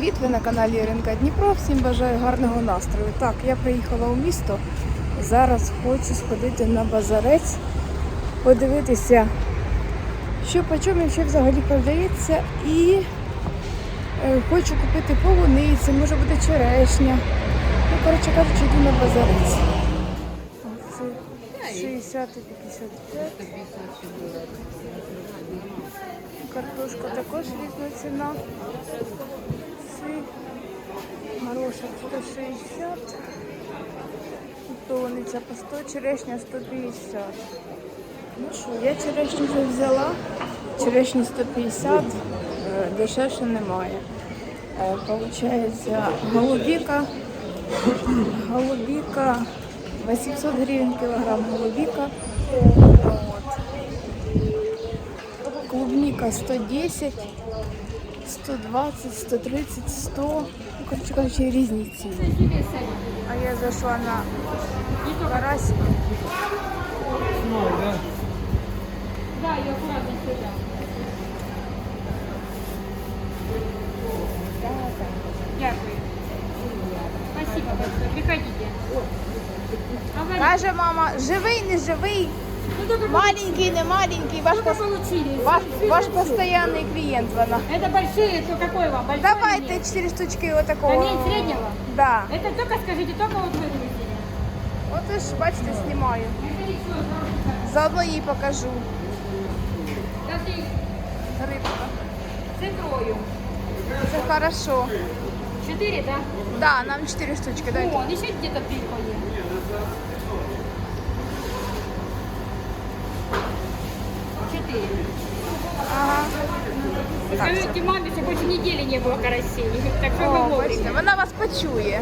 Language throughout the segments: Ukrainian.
привіт! Ви на каналі Ринка Дніпро. Всім бажаю гарного настрою. Так, я приїхала у місто. Зараз хочу сходити на базарець, подивитися, що по чому взагалі продається. І е, хочу купити полуниці, може буде черешня. Ну, коротше кажучи, йду на базарець. Це 60 і 55. Картошка також різна ціна. Горошок 160. Полуниця по 100, черешня 150. Ну що, я черешню вже взяла. Черешні 150, е, дешевше немає. Е, Получається голубіка. Голубіка 800 гривень кілограм голубіка. Клубника 110, 120, 130, 100. Ну, коротше кажучи, різні ціни. А я зайшла на карасик. Да, ее аккуратно сюда. Дякую. Спасибо большое. Приходите. Говори. Каже мама, живий, не живий, Ну только маленький, не маленький, ваш, только пос- получили. ваш, ваш постоянний клієнт вона. Это большие, то какой вам? Большой Давайте или нет? 4 штучки отакого. Ремень среднего? Да. Это только скажите, только вот выгрузили. От ж, бачите, знімаю. Это ничего, хорошо. Заодно їй покажу. Даже Рибка. с икрою. Це хорошо. Четыре, да? Да, нам 4 штучки дайте. О, еще где-то прикольно. Скажите маме, что больше недели не было карасей. Так что О, вы бачите, вовремя. вона вас почує.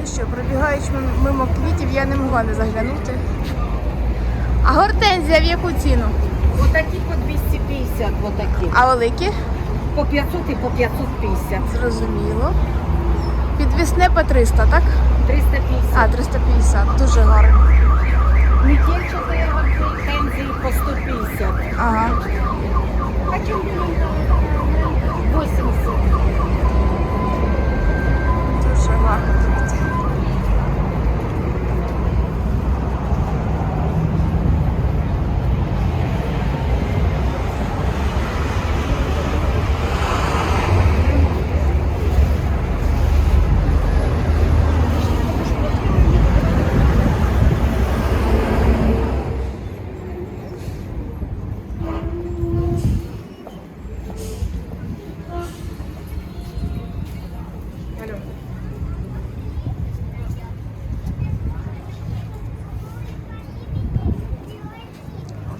Ну що, пробігаючи мим- мимо квітів, я не могла не заглянути. А гортензія в яку ціну? Вот такие по 250, вот такие. А великі? По 500 и по 550. Зрозуміло. Підвісне по 300, так? 350. А, 350. Дуже гарно. Метельчатые гортензии по 150. Ага. 80. Дуже гарно квіти.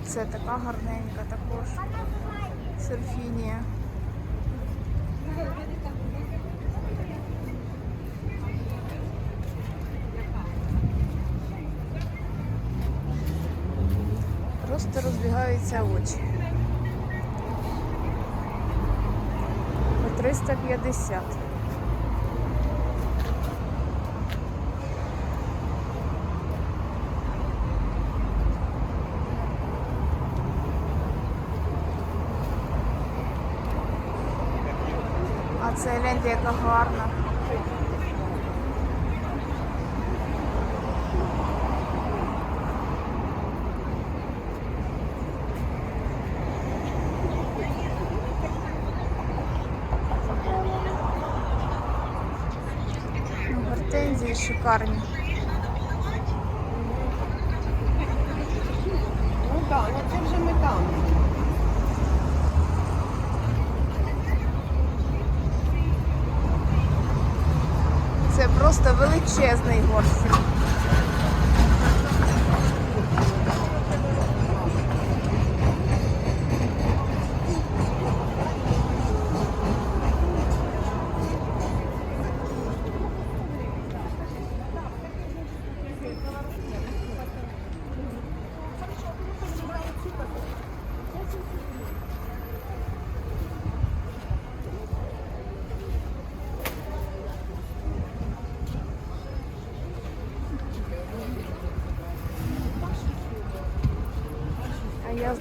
Оце така гарненька також. Серфінія. Просто розбігаються очі. По 350. А це гляньте, яка гарна. Гортензії шикарні. Ну да, ну це вже ми там. Це просто величезний горщик.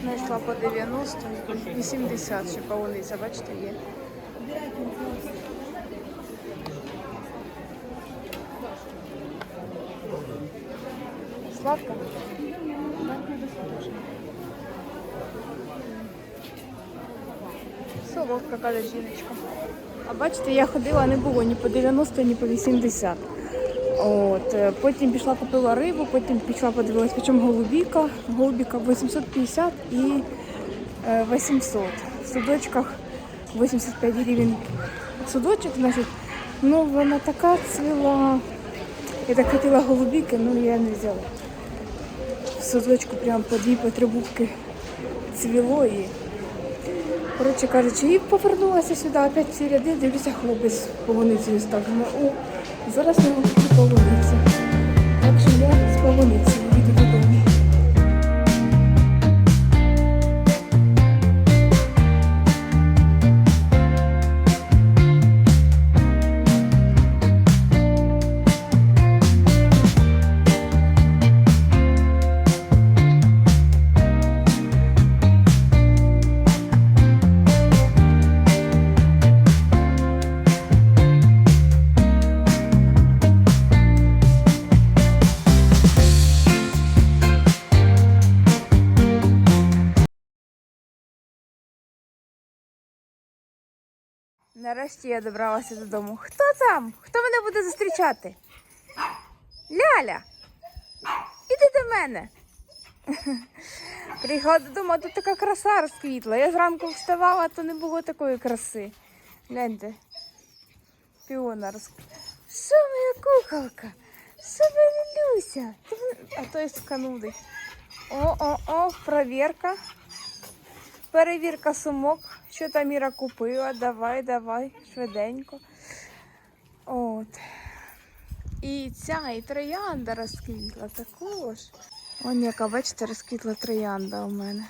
Знайшла по 90, 80 ще полуниця, бачите, є. Сладко? Солодка, каже жіночка. А бачите, я ходила, не було ні по 90, ні по 80. От, е, потім пішла купила рибу, потім пішла подивилась, по чому голубіка. Голубіка 850 і е, 800. В судочках 85 гривень. Судочок, значить, ну вона така цвіла. Я так хотіла голубіки, ну я не взяла. В судочку прям по дві, по три бубки цвіло і Коротше кажучи, і повернулася сюди, опять ці ряди, дивлюся, хлопець полуницею став. Думаю, о, зараз ми куплю полуницю. Так що я з полуницею Нарешті я добралася додому. Хто там? Хто мене буде зустрічати? Ляля! Іди до мене. Приїхала додому, а тут така краса розквітла. Я зранку вставала, то не було такої краси. Гляньте. Піона розквітла. Що моя куколка? Що моя Люся? А той сканудить. О-о-о, провірка. Перевірка сумок. Що там Іра купила? Давай, давай, швиденько. От. І ця, і троянда розквітла також. Вон яка, бачите, розквітла троянда у мене.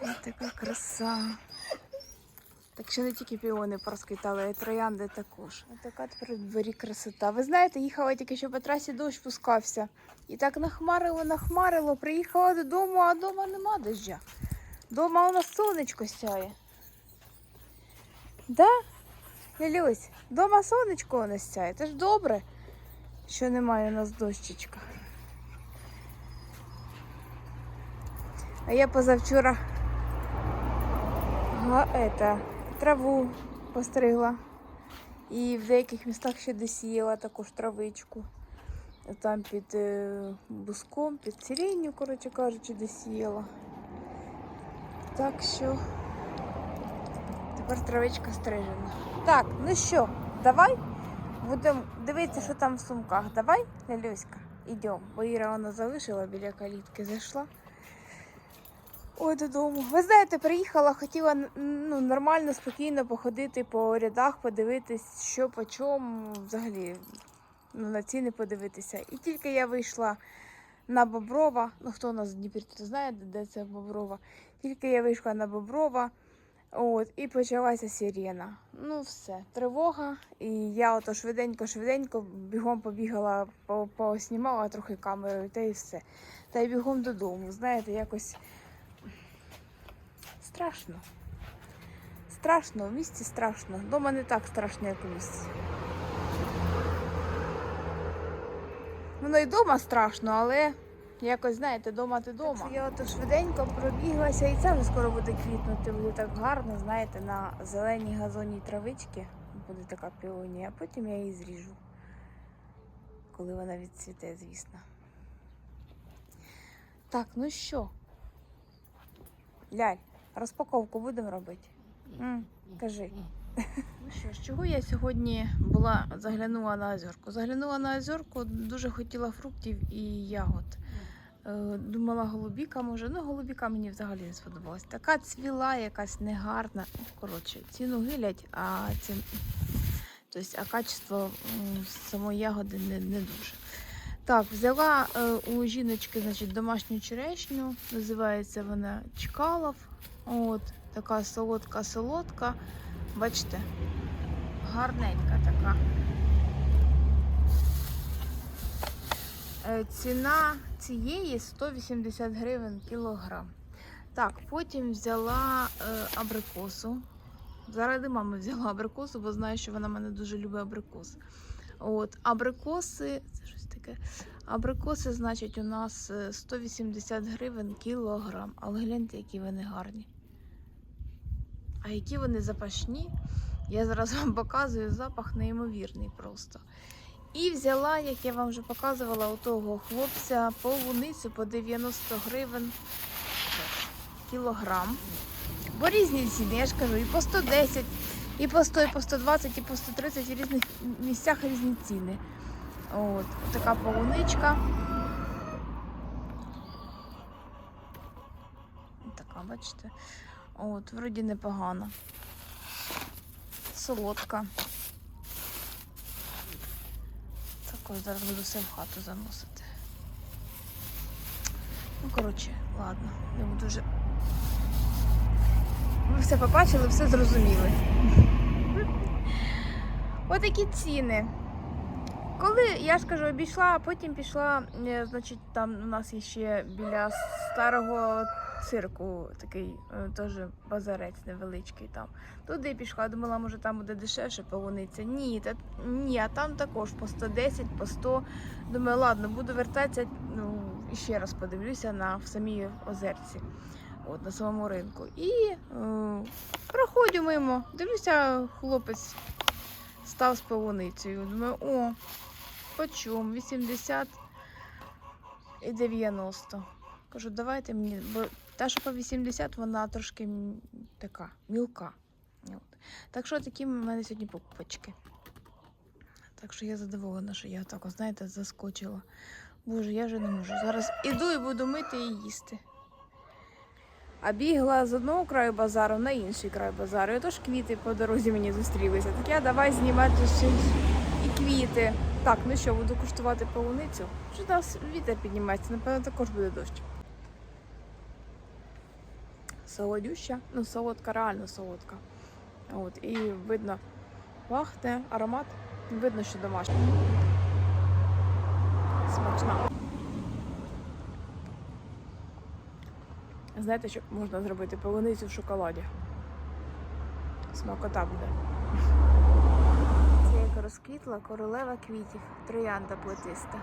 Ось така краса. Так що не тільки піони порозквітали, а й троянди також. Ось така тепер дворі красота. Ви знаєте, їхала тільки що по трасі дощ пускався. І так нахмарило, нахмарило. Приїхала додому, а вдома нема дождя. Дома у нас сонечко сяє. Да? Лілюсь, дома сонечко у нас сяє. Це ж добре, що немає у нас дощечка. А я позавчора га, это, траву постригла. І в деяких містах ще досіяла також травичку. Там під е, буском, під сиренью, коротше кажучи, досіяла. Так що тепер травичка стрижена. Так, ну що, давай будемо дивитися, що там в сумках. Давай, Лялюська, йдемо. Бо Іра вона залишила біля калітки, зайшла. Ой, додому. Ви знаєте, приїхала, хотіла ну, нормально, спокійно походити по рядах, подивитись, що по чому, взагалі ну, на ціни подивитися. І тільки я вийшла на Боброва, ну хто у нас в Дніпрі, то знає, де це Боброва. Тільки я вийшла на Боброва, от, і почалася сирена. Ну, все, тривога. І я ото швиденько-швиденько бігом побігала, поснімала трохи камерою, та і все. Та й бігом додому. Знаєте, якось страшно. Страшно, в місті страшно. Дома не так страшно, як у місті. Воно і вдома страшно, але якось, знаєте, дома ти дома. Я ото швиденько пробіглася і це вже скоро буде квітнути. Буде так гарно, знаєте, на зеленій газонній травичці буде така піонія, а потім я її зріжу. Коли вона відцвіте, звісно. Так, ну що? Ляль, розпаковку будемо робити? М, кажи. Ну що ж, чого я сьогодні була заглянула на озерку? Заглянула на озерку, дуже хотіла фруктів і ягод. Е, Думала, голубіка може. Ну, голубіка мені взагалі не сподобалась. Така цвіла, якась негарна. Ну, Коротше, ціну гилять, а ці... тобто, а качество самої ягоди не, не дуже. Так, взяла е, у жіночки значить, домашню черешню, називається вона Чкалов. От, така солодка-солодка. Бачите, гарненька така. Е, Ціна цієї 180 гривень кілограм. Так, потім взяла е, абрикосу. Заради мами взяла абрикосу, бо знаю, що вона мене дуже любить абрикос. От, абрикоси, це щось таке. Абрикоси, значить, у нас е, 180 гривень кілограм. Але гляньте, які вони гарні. А які вони запашні. Я зараз вам показую запах неймовірний просто. І взяла, як я вам вже показувала, у того хлопця полуницю по 90 гривень кілограм. Бо різні ціни, я ж кажу, і по 110, і по 100, і по 120, і по 130 і в різних місцях різні ціни. От, така полуничка. Така, бачите. От, вроді непогано. Солодка. Також зараз буду все в хату заносити. Ну, коротше, ладно, не буду вже. Ви все побачили, все зрозуміли. Отакі ціни. Коли я ж кажу, обійшла, а потім пішла, е, значить, там у нас є ще біля старого цирку такий е, теж базарець невеличкий там. Туди пішла, думала, може там буде дешевше полуниця. Ні, та, ні, а там також по 110, по 100. Думаю, ладно, буду вертатися, ну, і ще раз подивлюся на в самій озерці, от, на самому ринку. І е, проходжу мимо, дивлюся, хлопець став з полуницею. Думаю, о, по чому? 80 і 90. Кажу, давайте мені, бо та, що по 80, вона трошки така мілка. Так що такі в мене сьогодні покупочки. Так що я задоволена, що я так, знаєте, заскочила. Боже, я вже не можу. Зараз іду і буду мити і їсти. А бігла з одного краю базару на інший край базару. І отож квіти по дорозі мені зустрілися. Так я давай знімати ще і квіти. Так, ну що, буду куштувати полуницю. Нас вітер піднімається, напевно, також буде дощ. Солодюща, ну солодка, реально солодка. От, і видно, пахне, аромат, видно, що домашня. Смачна. Знаєте, що можна зробити полуницю в шоколаді? Смакота буде. Це як розквітла королева квітів, троянда плетиста.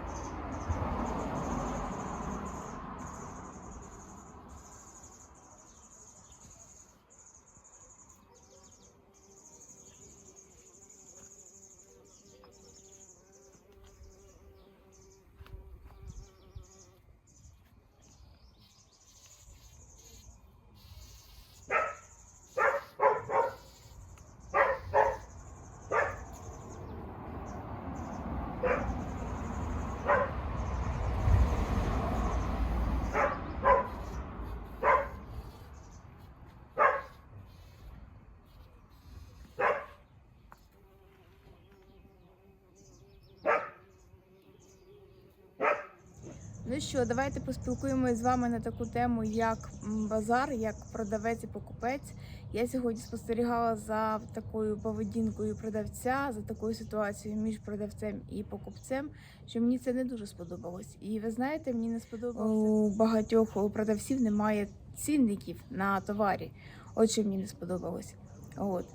Ну що, давайте поспілкуємося з вами на таку тему, як базар, як продавець і покупець. Я сьогодні спостерігала за такою поведінкою продавця, за такою ситуацією між продавцем і покупцем, що мені це не дуже сподобалось. І ви знаєте, мені не сподобалося. У багатьох продавців немає цінників на товарі. От що мені не сподобалось. От.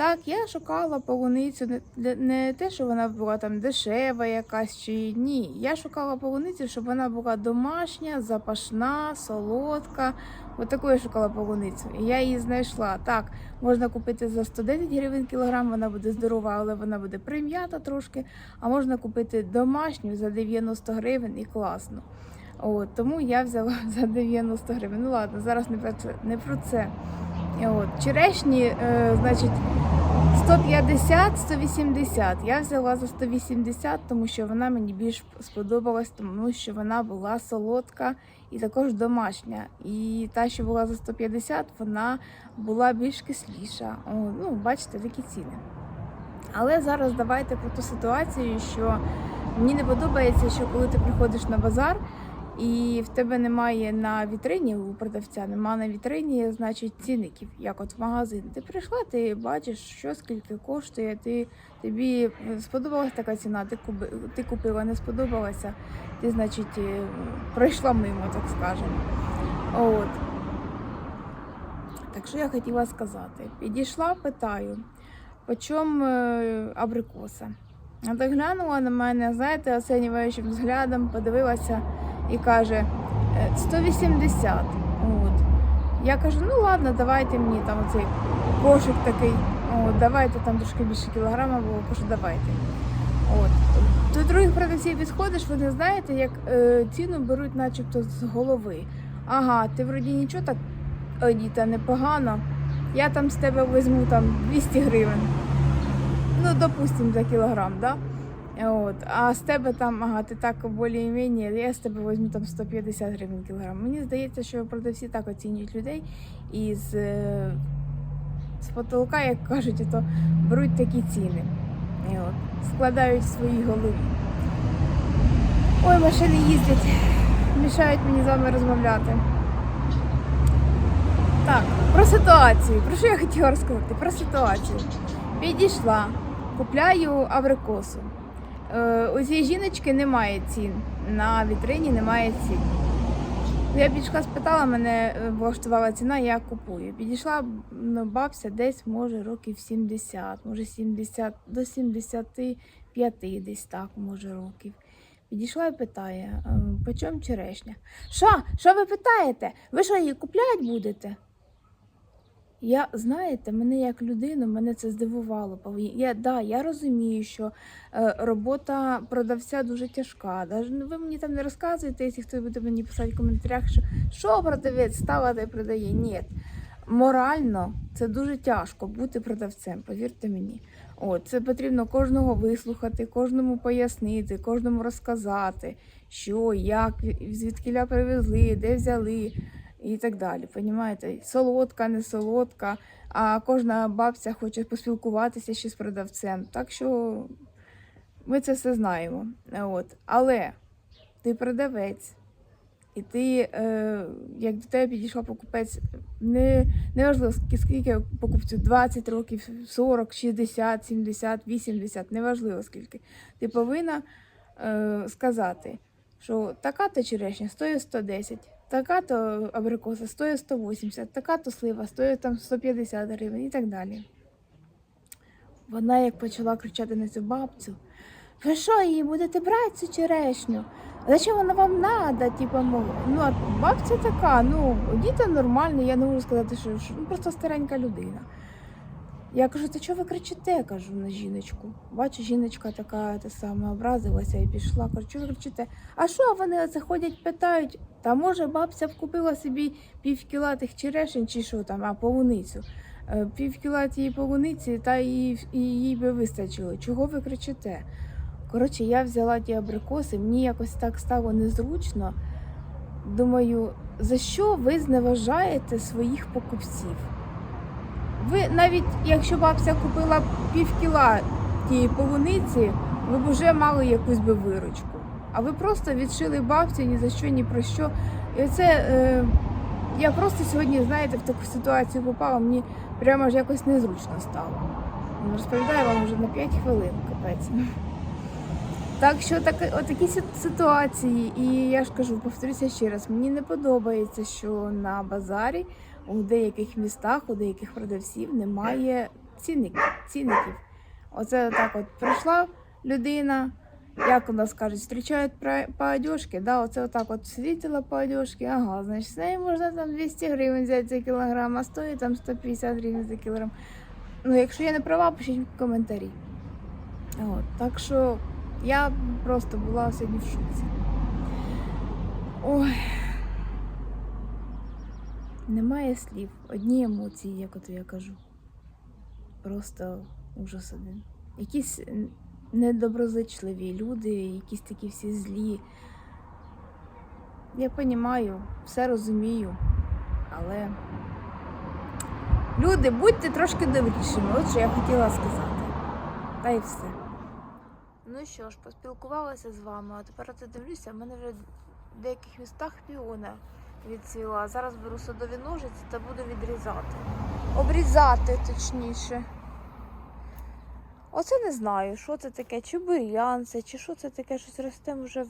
Так, я шукала полуницю не, те, що вона була там дешева якась чи ні. Я шукала полуницю, щоб вона була домашня, запашна, солодка. От таку я шукала полуницю. І я її знайшла. Так, можна купити за 110 гривень кілограм, вона буде здорова, але вона буде прим'ята трошки. А можна купити домашню за 90 гривень і класно. От, тому я взяла за 90 гривень. Ну ладно, зараз не про це. Не про це. От, черешні, е, значить, 150-180. Я взяла за 180, тому що вона мені більш сподобалась, тому що вона була солодка і також домашня. І та, що була за 150, вона була більш кисліша. О, ну, бачите, такі ціни. Але зараз давайте про ту ситуацію, що мені не подобається, що коли ти приходиш на базар і в тебе немає на вітрині у продавця, немає на вітрині, значить, цінників, як от в магазин. Ти прийшла, ти бачиш, що скільки коштує, ти, тобі сподобалась така ціна, ти, куби, ти купила, не сподобалася, ти, значить, е, пройшла мимо, так скажемо. От. Так що я хотіла сказати? Підійшла, питаю, по чому е, абрикоса? А глянула на мене, знаєте, оцінюючим взглядом, подивилася і каже «Е, 180. От. Я кажу, ну ладно, давайте мені там оцей кошик такий. От, давайте там трошки більше кілограма було, кажу, давайте. От. До других продавців підходиш, вони знаєте, як е, ціну беруть начебто з голови. Ага, ти вроді нічого так одіта непогано. Я там з тебе візьму там 200 гривень. Ну, допустим, за кілограм, да? От. А з тебе там, ага, ти так більш-менш, я з тебе візьму там 150 гривень кілограм. Мені здається, що продавці так оцінюють людей і з, е, з потолка, як кажуть, то беруть такі ціни. І от, складають в своїй голові. Ой, машини їздять, мішають мені з вами розмовляти. Так, про ситуацію. Про що я хотіла розказати? Про ситуацію. Підійшла, купляю абрикосу. Е, у цієї жіночки немає цін. На вітрині немає цін. Я підійшла, спитала, мене е, влаштувала ціна, я купую. Підійшла ну, бабця десь, може, років 70, може 70, до 75 десь так, може, років. Підійшла і питає, «Е, по чому черешня? Що? Що ви питаєте? Ви що її купляти будете? Я, знаєте, мене як людину, мене це здивувало. Я, да, я розумію, що е, робота продавця дуже тяжка. Даже, ну, ви мені там не розказуєте, якщо хтось буде мені писати в коментарях, що, що продавець стала та продає. Ні. Морально це дуже тяжко бути продавцем, повірте мені. От, це потрібно кожного вислухати, кожному пояснити, кожному розказати, що, як, звідкиля привезли, де взяли і так далі. Понімаєте? Солодка, не солодка, а кожна бабця хоче поспілкуватися ще з продавцем. Так що ми це все знаємо. От. Але ти продавець, і ти, е, як до тебе підійшов покупець, не, не важливо, скільки покупцю 20 років, 40, 60, 70, 80, неважливо скільки. Ти повинна е, сказати, що така то черешня стоїть 110, така то абрикоса стоїть 180, така то слива стоїть там 150 гривень і так далі. Вона як почала кричати на цю бабцю, ви що її будете брати цю черешню? Зачем вона вам надо? Типа, мов, ну, а бабця така, ну, діти нормальні, я не можу сказати, що, що ну, просто старенька людина. Я кажу, та чого ви кричите? кажу на жіночку. Бачу, жіночка така та саме образилася і пішла. Кажу, чого ви кричите? А що вони оце ходять, питають? Та може бабця б купила собі пів кіла тих черешень чи що там, а полуницю. Е, Пів кіла тієї полуниці, та і, і їй би вистачило. Чого ви кричите? Коротше, я взяла ті абрикоси, мені якось так стало незручно. Думаю, за що ви зневажаєте своїх покупців? Ви навіть якщо бабця купила пів кіла тієї полуниці, ви б вже мали якусь би виручку. А ви просто відшили бабцю ні за що, ні про що. І оце е, я просто сьогодні, знаєте, в таку ситуацію попала, мені прямо ж якось незручно стало. Розповідаю вам вже на 5 хвилин, капець. Так що так, отакі ситуації, і я ж кажу, повторюся ще раз, мені не подобається, що на базарі у деяких містах, у деяких продавців немає цінників. цінників. Оце так от прийшла людина, як у нас кажуть, зустрічають по одежці, да, оце отак от світила по одежці, ага, значить, з неї можна там 200 гривень взяти за кілограм, а стоїть там 150 гривень за кілограм. Ну, якщо я не права, пишіть в коментарі. От, так що я просто була сьогодні в шоці. Ой. Немає слів, одні емоції, як ото я кажу. Просто ужас один. Якісь недоброзичливі люди, якісь такі всі злі. Я розумію, все розумію, але люди, будьте трошки добрішими, от що я хотіла сказати. Та й все. Ну що ж, поспілкувалася з вами, а тепер от дивлюся, в мене вже в деяких містах піона відцвіла. Зараз беру садові ножиці та буду відрізати. Обрізати, точніше. Оце не знаю, що це таке, чи бур'ян це, чи що це таке, щось росте, вже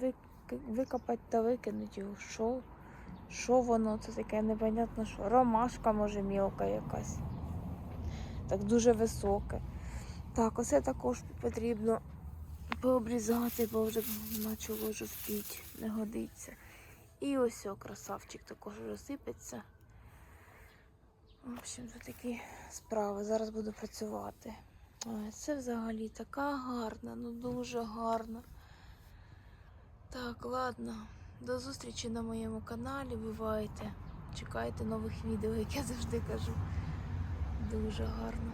викопати та викинути його. Що? Що воно це таке, непонятно що. Ромашка, може, мілка якась. Так дуже високе. Так, оце також потрібно пообрізати, бо вже почало жовтіти, не годиться. І ось о, красавчик також розсипеться. В общем, це такі справи. Зараз буду працювати. Ой, це взагалі така гарна, ну дуже гарна. Так, ладно. До зустрічі на моєму каналі. Бувайте. Чекайте нових відео, як я завжди кажу. Дуже гарно.